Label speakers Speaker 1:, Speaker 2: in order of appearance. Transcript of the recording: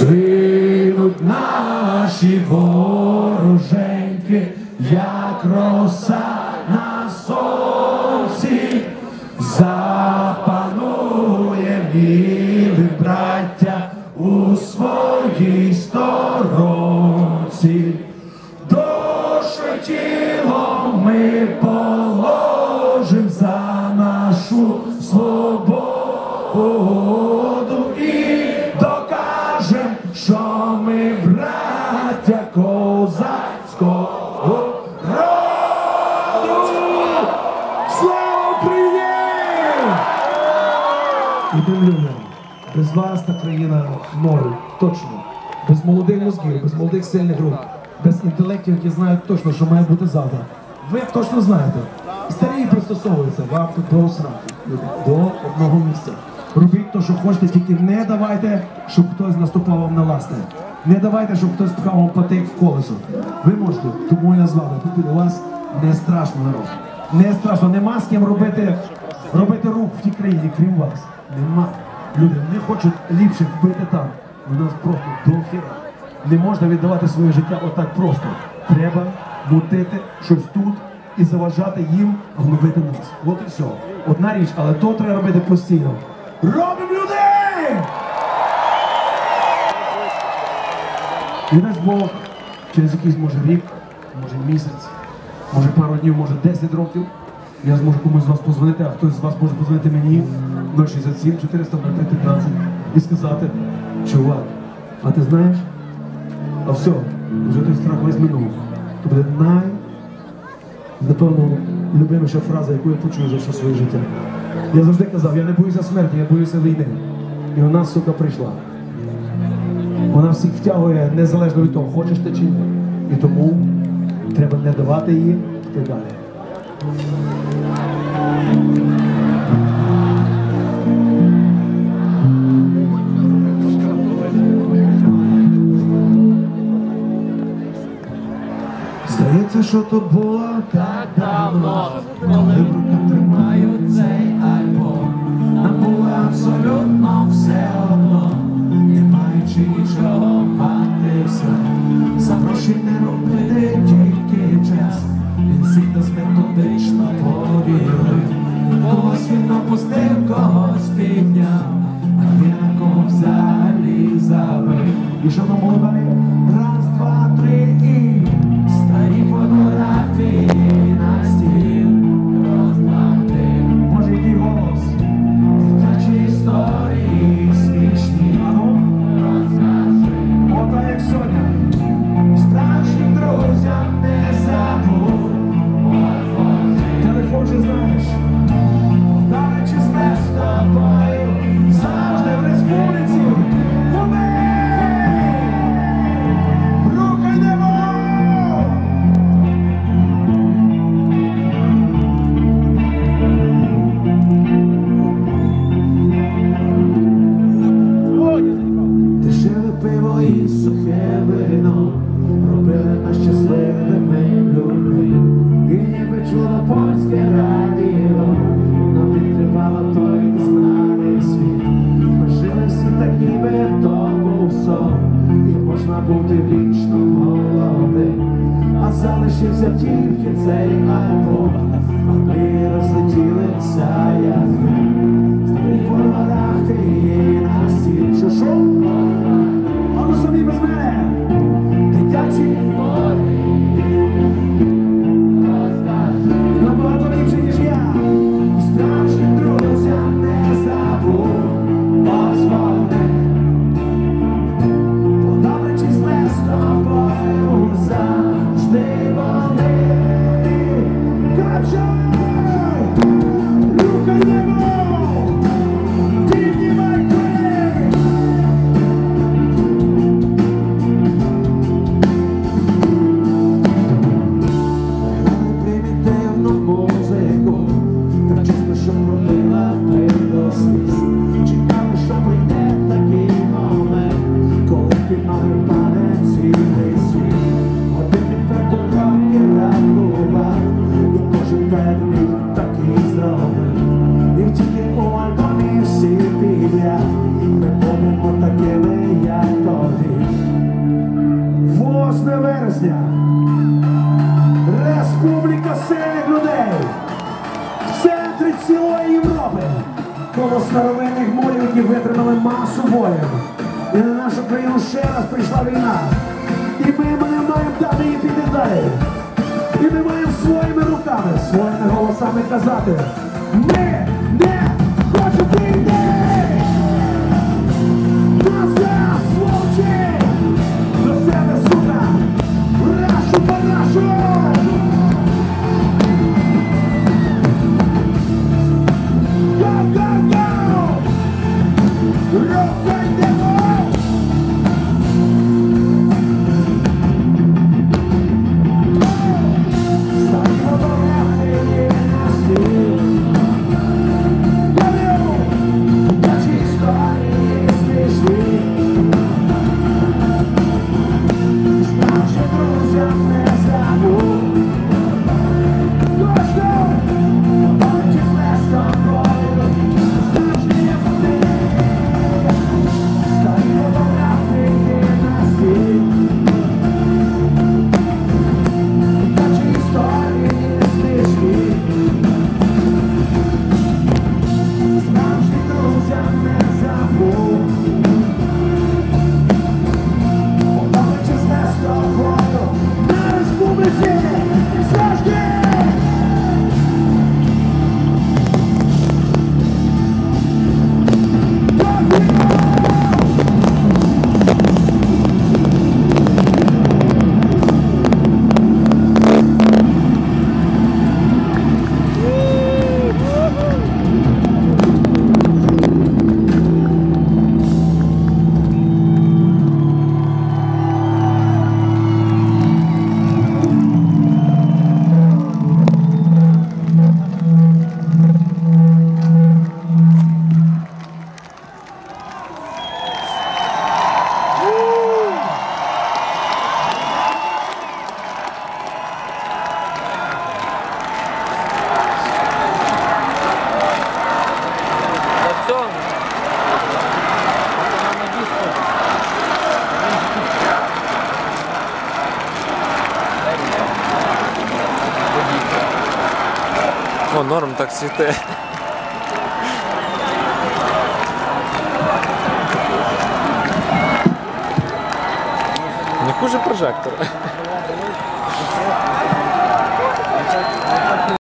Speaker 1: Згинуть наші вороженьки, як роса на сонці, запанує віли, браття у своїй сторонці. Країна ноль, точно. Без молодих мозків, без молодих сильних рук, без інтелектів, які знають точно, що має бути завтра. Ви точно знаєте. Старі пристосовуються, вам тут до сраки, до одного місця. Робіть те, що хочете, тільки не давайте, щоб хтось наступав вам на власне. Не давайте, щоб хтось пхав вам патик в колесо. Ви можете, тому я з вами. Тут біля вас не страшно народ. Не страшно, нема з ким робити, робити рух в тій країні, крім вас. Нема. Люди не хочуть ліпше вбити там. У нас просто до. Не можна віддавати своє життя отак просто. Треба мутити щось тут і заважати їм гнобити нас. От і все. Одна річ, але то треба робити постійно. Робимо людей! І дасть Бог через якийсь може рік, може місяць, може пару днів, може 10 років. Я зможу комусь з вас позвонити, а хтось з вас може позвонити мені 067 400 15 і сказати, чувак, а ти знаєш? А все, вже той страх весь минув. То буде най, напевно, любиміша фраза, яку я почую за все своє життя. Я завжди казав, я не боюся смерті, я боюся війни. І вона, сука, прийшла. Вона всіх втягує незалежно від того, хочеш ти чи ні. І тому треба не давати її йти далі. Здається, що то було так давно, коли в руках тримаю цей альбом. Нам було абсолютно все одно, не маючи нічого мати все. За не робити тільки час. Він всіх нас методично повірив. Когось він опустив, когось підняв, а є на кого взагалі забив. І що там було далі? Залишився тільки цей Європи. Коло старовинних мурів, які витримали масу воїн. І на нашу країну ще раз прийшла війна. І ми не маємо дати їй піти далі. І ми маємо своїми руками, своїми голосами казати. Ми
Speaker 2: О, норм так цвіте. Не хуже прожектора.